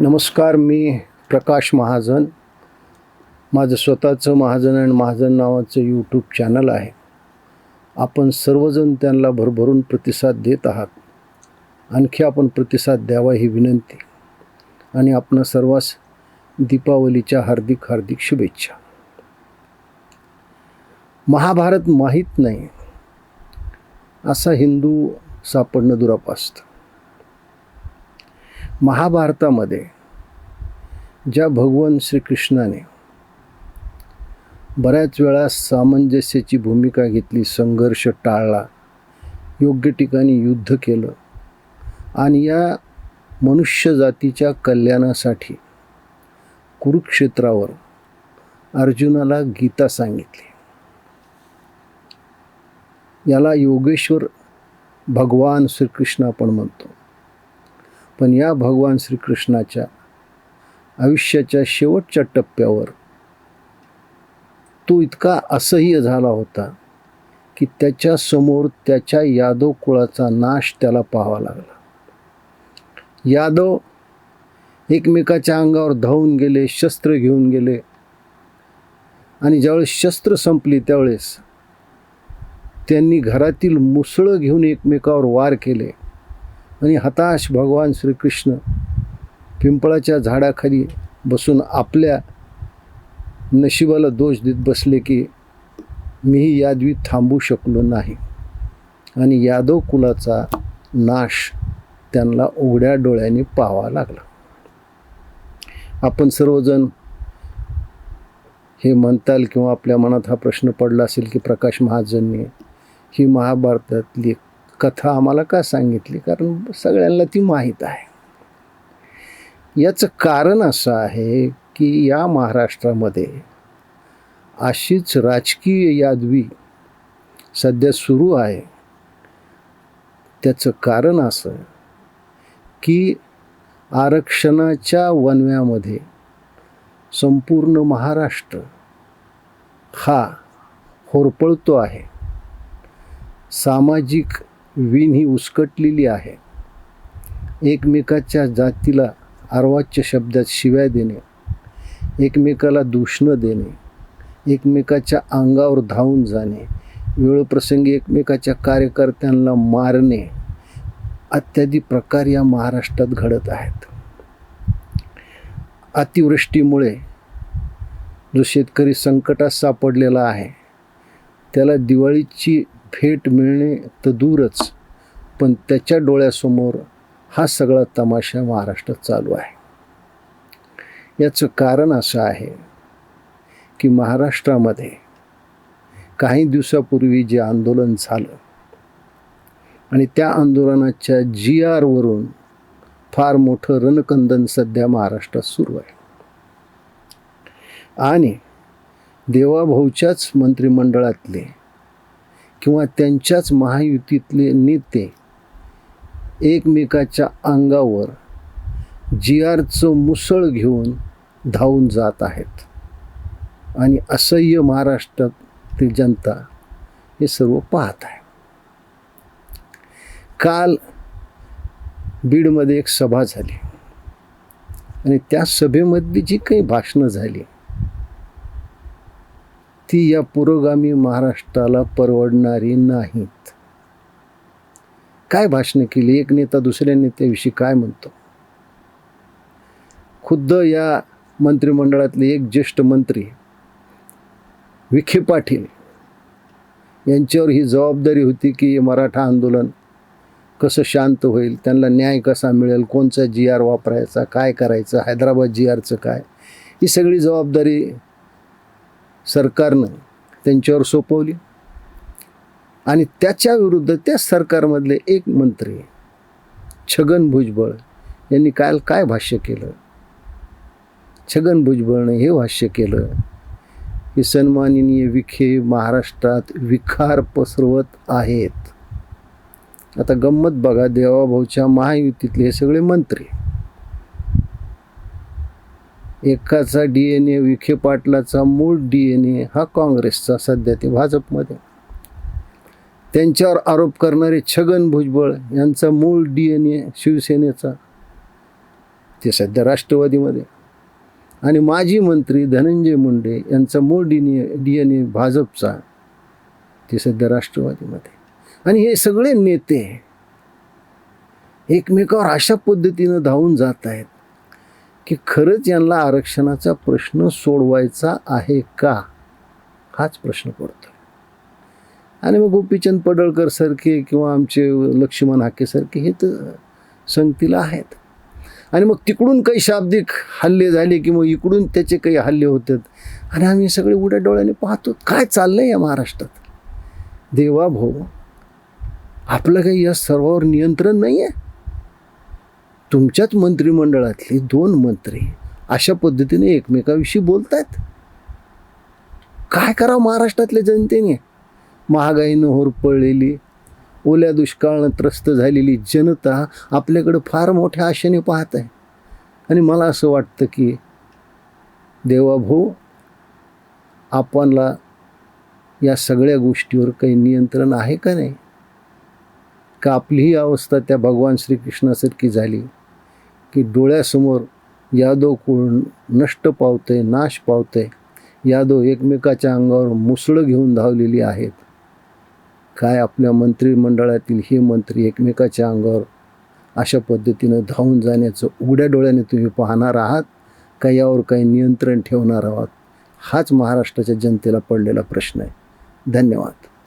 नमस्कार मी प्रकाश महाजन. माझं स्वतःचं महाजन अँड महाजन नावाचं यूट्यूब चॅनल आहे. आपण सर्वजण त्यांना भरभरून प्रतिसाद देत आहात. आणखी आपण प्रतिसाद द्यावा ही विनंती. आणि आपण सर्वांस दीपावलीच्या हार्दिक हार्दिक शुभेच्छा. महाभारत माहीत नाही. असा हिंदू सापडणं दुरापास्त. महाभारतामध्ये ज्या भगवान श्रीकृष्णाने बऱ्याच वेळा सामंजस्याची भूमिका घेतली संघर्ष टाळला योग्य ठिकाणी युद्ध केलं आणि या मनुष्य जातीच्या कल्याणासाठी कुरुक्षेत्रावर अर्जुनाला गीता सांगितली. याला योगेश्वर भगवान श्रीकृष्ण आपण म्हणतो. पण या भगवान श्रीकृष्णाच्या आयुष्याच्या शेवटच्या टप्प्यावर तो इतका असह्य झाला होता की त्याच्यासमोर त्याच्या यादव कुळाचा नाश त्याला पाहावा लागला. यादव एकमेकाच्या अंगावर धावून गेले शस्त्र घेऊन गेले आणि ज्यावेळेस शस्त्र संपली त्यावेळेस त्यांनी घरातील मुसळं घेऊन एकमेकावर वार केले. आणि हताश भगवान श्रीकृष्ण पिंपळाच्या झाडाखाली बसून आपल्या नशिबाला दोष देत बसले की मीही यादवी थांबू शकलो नाही. आणि यादव कुलाचा नाश त्यांना उघड्या डोळ्यांनी पाहावा लागला. आपण सर्वजण हे म्हणताल किंवा आपल्या मनात हा प्रश्न पडला असेल की प्रकाश महाजनने ही महाभारतातली कथा आम्हाला का सांगितली? कारण सगळ्यांना ती माहीत आहे. याचं कारण असं आहे की या महाराष्ट्रामध्ये अशीच राजकीय यादवी सध्या सुरू आहे. त्याचं कारण असं की आरक्षणाच्या वनव्यामध्ये संपूर्ण महाराष्ट्र हा होरपळतो आहे. सामाजिक वीण ही उसकटलेली आहे. एकमेकाच्या जातीला अर्वाच्य शब्दात शिव्या देणे एकमेकाला दूषणं देणे एकमेकाच्या अंगावर धावून जाणे वेळप्रसंगी एकमेकाच्या कार्यकर्त्यांना मारणे इत्यादी प्रकार या महाराष्ट्रात घडत आहेत. अतिवृष्टीमुळे जो शेतकरी संकटात सापडलेला आहे त्याला दिवाळीची फेट मिळणे तर दूरच पण त्याच्या डोळ्यासमोर हा सगळा तमाशा महाराष्ट्रात चालू आहे. याचं कारण असं आहे की महाराष्ट्रामध्ये काही दिवसापूर्वी जे आंदोलन झालं आणि त्या आंदोलनाच्या जी आरवरून फार मोठं रणकंदन सध्या महाराष्ट्रात सुरू आहे. आणि देवाभाऊच्याच मंत्रिमंडळातले किंवा त्यांच्याच महायुतीतले नेते एकमेकाच्या अंगावर जी आरचं मुसळ घेऊन धावून जात आहेत. आणि असह्य महाराष्ट्रात ते जनता हे सर्व पाहत आहे. काल बीडमध्ये एक सभा झाली. आणि त्या सभेमधली जी काही भाषणं झाली ती या पुरोगामी महाराष्ट्राला परवडणारी नाहीत. काय भाषणं केली? एक नेता दुसऱ्या नेत्याविषयी काय म्हणतो? खुद्द या मंत्रिमंडळातले एक ज्येष्ठ मंत्री विखे पाटील यांच्यावर ही जबाबदारी होती की मराठा आंदोलन कसं शांत होईल त्यांना न्याय कसा मिळेल कोणचा जी आर वापरायचा काय करायचं हैदराबाद जी आरचं काय? ही सगळी जबाबदारी सरकारनं त्यांच्यावर सोपवली. आणि त्याच्या विरुद्ध त्या सरकारमधले एक मंत्री छगन भुजबळ. यांनी काल काय भाष्य केलं? छगन भुजबळने हे भाष्य केलं की सन्माननीय विखे महाराष्ट्रात विखार पसरवत आहेत. आता गंमत बघा देवाभाऊच्या महायुतीतले हे सगळे मंत्री. एकाचा डी एन ए विखे पाटलाचा मूळ डी एन ए हा काँग्रेसचा सध्या ते भाजपमध्ये. त्यांच्यावर आरोप करणारे छगन भुजबळ यांचा मूळ डी एन ए शिवसेनेचा. ते सध्या राष्ट्रवादीमध्ये. आणि माजी मंत्री धनंजय मुंडे यांचा मूळ डी डी एन ए भाजपचा. ते सध्या राष्ट्रवादीमध्ये. आणि हे सगळे नेते एकमेकावर अशा पद्धतीनं धावून जात आहेत. की खरंच यांना आरक्षणाचा प्रश्न सोडवायचा आहे का? हाच प्रश्न पडतो. आणि मग गोपीचंद पडळकर सारखे किंवा आमचे लक्ष्मण हाकेसारखे हे तर संगतीला आहेत. आणि मग तिकडून काही शाब्दिक हल्ले झाले की मग इकडून त्याचे काही हल्ले होतात. आणि आम्ही सगळे उड्या डोळ्याने पाहतो काय चाललं आहे या महाराष्ट्रात? देवा भाऊ आपलं काही या सर्वावर नियंत्रण नाही आहे तुमच्याच मंत्रिमंडळातले दोन मंत्री अशा पद्धतीने एकमेकाविषयी बोलत आहेत काय करावं महाराष्ट्रातल्या जनतेने? महागाईनं होरपळलेली ओल्या दुष्काळानं त्रस्त झालेली जनता आपल्याकडं फार मोठ्या आशेने पाहत आहे. आणि मला असं वाटतं की देवाभाऊ आपणला या सगळ्या गोष्टीवर काही नियंत्रण आहे का नाही? का आपली ही अवस्था त्या भगवान श्रीकृष्णासारखी झाली? की डोळ्यासमोर यादव कोण नष्ट पावते नाश पावते. यादव एकमेकाच्या अंगावर मुसळं घेऊन धावलेली आहेत. काय आपल्या मंत्रिमंडळातील हे मंत्री एकमेकाच्या अंगावर अशा पद्धतीनं धावून जाण्याचं उघड्या डोळ्याने तुम्ही पाहणार आहात? का यावर काही नियंत्रण ठेवणार आहात? हाच महाराष्ट्राच्या जनतेला पडलेला प्रश्न आहे. धन्यवाद.